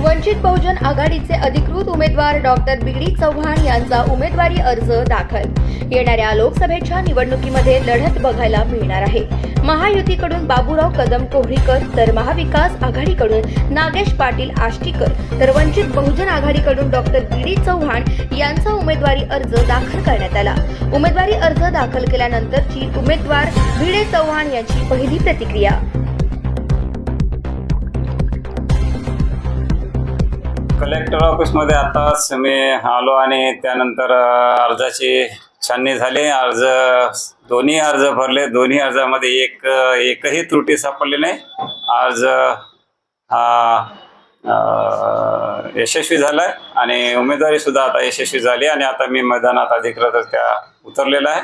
वंचित बहुजन आघाडीचे अधिकृत उमेदवार डॉक्टर बिगडी चव्हाण यांचा उमेदवारी अर्ज दाखल. येणाऱ्या लोकसभेच्या निवडणुकीमध्ये लढत बघायला मिळणार आहे. महायुतीकडून बाबूराव कदम कोहळीकर तर महाविकास आघाडीकडून नागेश पाटील आष्टीकर तर वंचित बहुजन आघाडीकडून डॉक्टर बीडी चव्हाण यांचा उमेदवारी अर्ज दाखल करण्यात आला. उमेदवारी अर्ज दाखल केल्यानंतरची उमेदवार भिडे चव्हाण यांची पहिली प्रतिक्रिया. कलेक्टर ऑफिसमध्ये आताच मी आलो आणि त्यानंतर अर्जाची छाननी झाली. अर्ज दोन्ही अर्ज भरले. दोन्ही अर्जामध्ये एक एकही त्रुटी सापडली नाही. अर्ज हा यशस्वी झाला आहे आणि उमेदवारी सुद्धा आता यशस्वी झाली आणि आता मी मैदानात अधिकृतरित्या उतरलेला आहे.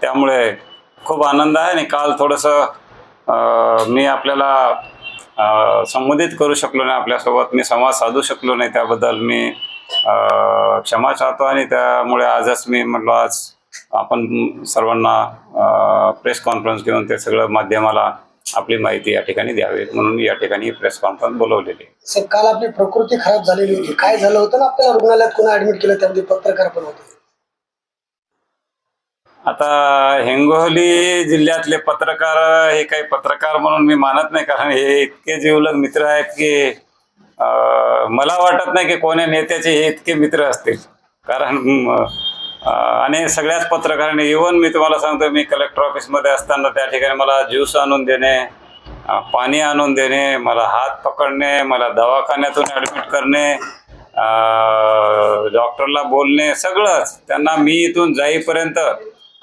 त्यामुळे खूप आनंद आहे आणि काल थोडंसं मी आपल्याला संबोधित करू शकलो नाही आपल्यासोबत मी संवाद साधू शकलो नाही त्याबद्दल मी क्षमा चाहतो आणि त्यामुळे आजच मी म्हटलं आज आपण सर्वांना प्रेस कॉन्फरन्स घेऊन ते सगळं माध्यमाला आपली माहिती या ठिकाणी द्यावी म्हणून या ठिकाणी प्रेस कॉन्फरन्स बोलवलेली. सर काल आपली प्रकृती खराब झालेली होती. काय झालं होतं ना? आपल्याला रुग्णालयात कोणा ऍडमिट केलं? त्यामध्ये पत्रकार पण होते. आता हिंगोली जिल्ह्यातले पत्रकार हे काही पत्रकार म्हणून मी मानत नाही कारण हे इतके जिवलग मित्र आहेत की मला वाटत नाही की कोण्या नेत्याचे हे इतके मित्र असतील. कारण आणि सगळ्याच पत्रकारांनी इवन मी तुम्हाला सांगतो मी कलेक्टर ऑफिसमध्ये असताना त्या ठिकाणी मला ज्यूस आणून देणे पाणी आणून देणे मला हात पकडणे मला दवाखान्यातून ॲडमिट करणे डॉक्टरला बोलणे सगळंच. त्यांना मी इथून जाईपर्यंत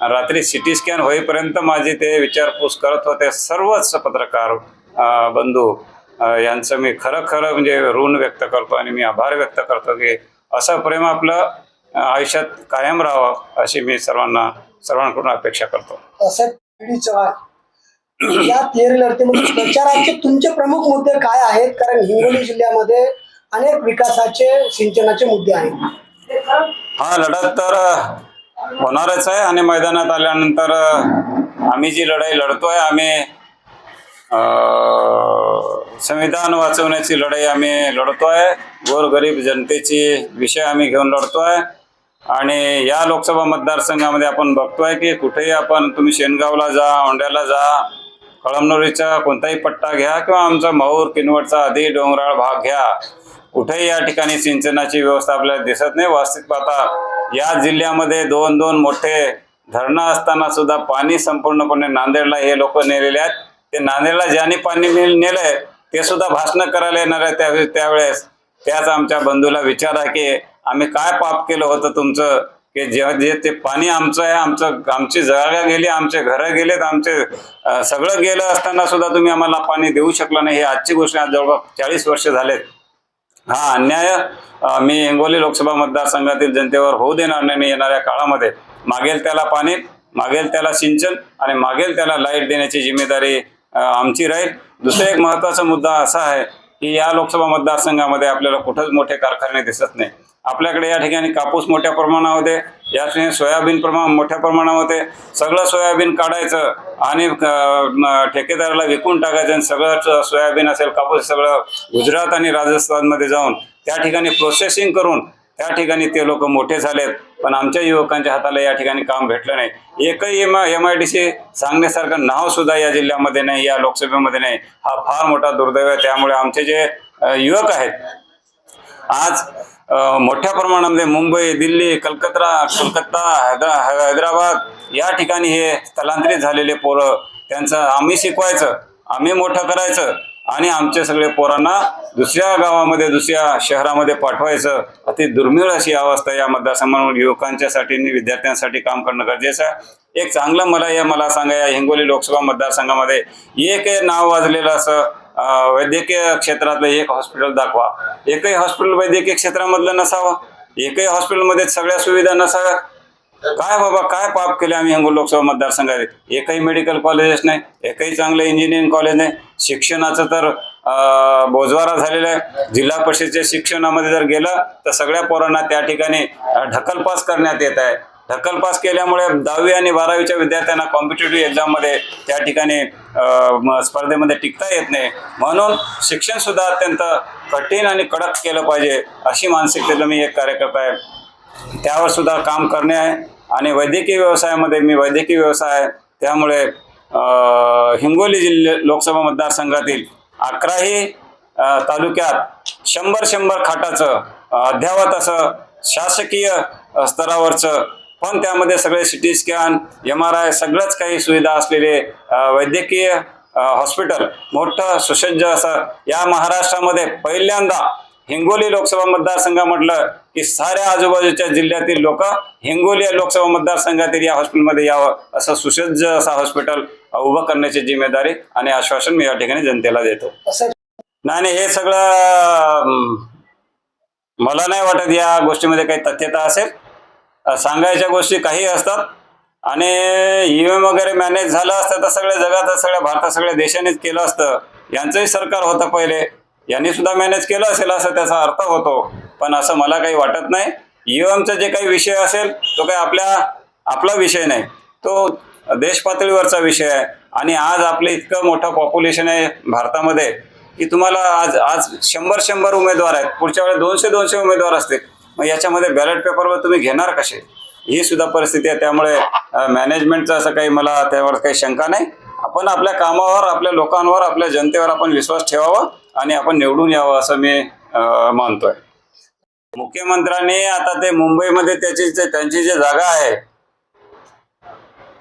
रात्री सिटी स्कॅन होईपर्यंत माझी ते विचारपूस करत होते. सर्वच पत्रकार बंधू यांचं मी खरं खरं म्हणजे ऋण व्यक्त करतो आणि मी आभार व्यक्त करतो की असं प्रेम आपलं आयुष्यात कायम राहावं अशी मी सर्वांना सर्वांकडून अपेक्षा करतो. चव्हाण या लढतीमध्ये प्रचाराचे तुमचे प्रमुख मुद्दे काय आहेत? कारण हिंगोली जिल्ह्यामध्ये अनेक विकासाचे सिंचनाचे मुद्दे आहेत. हा लढत तर होणारच आहे. आणि मैदानात आल्यानंतर आम्ही जी लढाई लढतोय आम्ही संविधान वाचवण्याची लढाई आम्ही लढतोय. गोरगरीब जनतेची विषय आम्ही घेऊन लढतोय. आणि या लोकसभा मतदारसंघामध्ये आपण बघतोय की कुठेही आपण तुम्ही शेनगावला जा औंड्याला जा कळमनुरीचा कोणताही पट्टा घ्या किंवा आमचा माहूर किनवटचा आधी डोंगराळ भाग घ्या. कुठेही या ठिकाणी सिंचनाची व्यवस्था आपल्याला दिसत नाही. वास्तविक पाहता या जिल्ह्यामध्ये दोन दोन मोठे धरणं असताना सुद्धा पाणी संपूर्णपणे नांदेडला हे लोक नेलेले आहेत. ते नांदेडला ज्यांनी पाणी ने- नेलंय ते सुद्धा भाषणं करायला येणार आहे त्या त्यावेळेस. त्याच आमच्या बंधूला विचारा की आम्ही काय पाप केलं होतं तुमचं? की जेव्हा जे ते पाणी आमचं आहे आमचं आमची जागा गेली आमचे घरं गेलेत आमचे सगळं गेलं असताना सुद्धा तुम्ही आम्हाला पाणी देऊ शकला नाही. ही आजची गोष्ट आज जवळपास चाळीस वर्ष झालेत. हा अन्याय मी हिंगोली लोकसभा मतदारसंघातील जनतेवर होऊ देणार नाही येणाऱ्या काळामध्ये. मागेल त्याला पाणी मागेल त्याला सिंचन आणि मागेल त्याला लाइट देण्याची जिम्मेदारी आमची राहील. दुसरा एक महत्त्वाचा मुद्दा असा आहे की या लोकसभा मतदारसंघामध्ये आपल्याला कुठंच मोठे कारखाने दिसत नाही. आपल्याकडे या ठिकाणी कापूस मोठ्या प्रमाणामध्ये या ठिकाणी सोयाबीन प्रमाण मोठ्या प्रमाणामध्ये सगळं सोयाबीन काढायचं आणि ठेकेदाराला विकून टाकायचं आणि सगळं सोयाबीन असेल कापूस सगळं गुजरात आणि राजस्थानमध्ये जाऊन त्या ठिकाणी प्रोसेसिंग करून त्या ठिकाणी ते लोक मोठे झालेत पण आमच्या युवकांच्या हाताला या ठिकाणी काम भेटलं नाही. एकही M M I D C सांगण्यासारखं नाव सुद्धा या जिल्ह्यामध्ये नाही या लोकसभेमध्ये नाही. हा फार मोठा दुर्दैव आहे. त्यामुळे आमचे जे युवक आहेत आज मोठ्या प्रमाणामध्ये मुंबई दिल्ली कलकत्ता कलकत्ता हैदरा हैदराबाद या ठिकाणी हे स्थलांतरित झालेले पोरं त्यांचं आम्ही शिकवायचं आम्ही मोठं करायचं आणि आमच्या सगळे पोरांना दुसऱ्या गावामध्ये दुसऱ्या शहरामध्ये पाठवायचं अति दुर्मिळ अशी अवस्था या मतदारसंघामध्ये युवकांच्यासाठी आणि विद्यार्थ्यांसाठी काम करणं गरजेचं आहे. एक चांगलं मला या मला सांगा या हिंगोली लोकसभा मतदारसंघामध्ये एक नाव वाजलेलं असं वैद्यकीय क्षेत्रातलं एक हॉस्पिटल दाखवा. एकही हॉस्पिटल वैद्यकीय क्षेत्रामधलं नसावं. एकही हॉस्पिटलमध्ये सगळ्या सुविधा नसाव्यात. काय बाबा काय पाप केले आम्ही हिंगोली लोकसभा मतदारसंघात? एकही मेडिकल कॉलेजेस नाही एकही चांगलं इंजिनिअरिंग कॉलेज नाही. शिक्षणाचं तर बोजवारा झालेला आहे. जिल्हा परिषदेच्या शिक्षणामध्ये जर गेलं तर सगळ्या पोरांना त्या ठिकाणी ढकलपास करण्यात येत आहे. ढकलपास केल्यामुळे दहावी आणि बारावीच्या विद्यार्थ्यांना कॉम्पिटेटिव्ह एक्झाममध्ये त्या ठिकाणी स्पर्धेमध्ये टिकता येत नाही. म्हणून शिक्षणसुद्धा अत्यंत कठीण आणि कडक केलं पाहिजे अशी मानसिकतेला मी एक कार्यकर्ता आहे. त्यावर सुद्धा काम करणे आहे. आणि वैद्यकीय व्यवसायामध्ये मी वैद्यकीय व्यवसाय आहे. त्यामुळे हिंगोली जिल्हे लोकसभा मतदारसंघातील अकराही तालुक्यात शंभर शंभर खाटाचं अध्यावत अद्यावत असं शासकीय स्तरावरचं पण त्यामध्ये सगळे C T scan M R I सगळंच काही सुविधा असलेले वैद्यकीय हॉस्पिटल मोठं सुसज्ज असं या महाराष्ट्रामध्ये पहिल्यांदा हिंगोली लोकसभा मतदारसंघ म्हटलं की साऱ्या आजूबाजूच्या जिल्ह्यातील लोक हिंगोली या लोकसभा मतदारसंघातील या हॉस्पिटलमध्ये यावं असं सुसज्ज असं हॉस्पिटल उभं करण्याची जिम्मेदारी आणि आश्वासन मी या ठिकाणी जनतेला देतो. नाही हे सगळं मला नाही वाटत या गोष्टीमध्ये काही तथ्यता असेल. सांगायच्या गोष्टी काही असतात आणि ईव्हीएम वगैरे मॅनेज झालं असतं तर सगळ्या जगात सगळ्या भारतात सगळ्या देशानेच केलं असतं. यांचंही सरकार होतं पहिले. यांनी सुद्धा मॅनेज केलं असेल असं त्याचा अर्थ होतो. पण असं मला काही वाटत नाही. ईएमचा जे काही विषय असेल तो काही आपल्या आपला विषय नाही. तो देश पातळीवरचा विषय आहे. आणि आज आपलं इतकं मोठं पॉप्युलेशन आहे भारतामध्ये की तुम्हाला आज आज शंभर शंभर उमेदवार आहेत. पुढच्या वेळेस दोनशे दोनशे उमेदवार असतील. मग याच्यामध्ये बॅलेट पेपरवर तुम्ही घेणार कसे? ही सुद्धा परिस्थिती आहे. त्यामुळे मॅनेजमेंटचं असं काही मला त्यावर काही शंका नाही. आपण आपल्या कामावर आपल्या लोकांवर आपल्या जनतेवर आपण विश्वास ठेवावा. आणि आपण निवडून यावं असं मी मानतोय. मुख्यमंत्र्यांनी आता ते मुंबईमध्ये त्याची त्यांची जी जागा आहे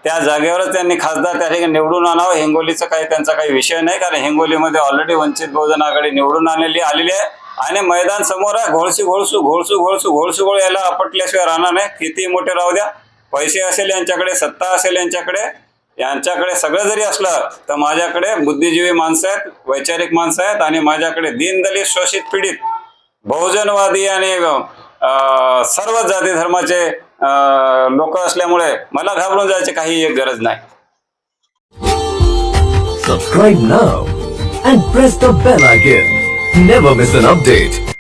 त्या जागेवरच त्यांनी खासदार त्या ठिकाणी निवडून आणावं. हिंगोलीचा काही त्यांचा काही विषय नाही कारण हिंगोलीमध्ये ऑलरेडी वंचित बहुजन आघाडी निवडून आलेली आलेली आहे. आणि मैदान समोर आहे घोळशी घोळसू घोळसू घोळसू घोळसू घोळ याला आपटल्याशिवाय राहणार नाही. किती मोठे राहू द्या. पैसे असेल यांच्याकडे सत्ता असेल यांच्याकडे यांच्याकडे सगळं जरी असलं तर माझ्याकडे बुद्धिजीवी माणसं आहेत वैचारिक माणसं आहेत आणि माझ्याकडे दीनदलित शोषित पीडित बहुजनवादी आणि सर्व जाती धर्माचे लोक असल्यामुळे मला घाबरून जायची काही एक गरज नाही. Subscribe now and press the bell icon never miss an update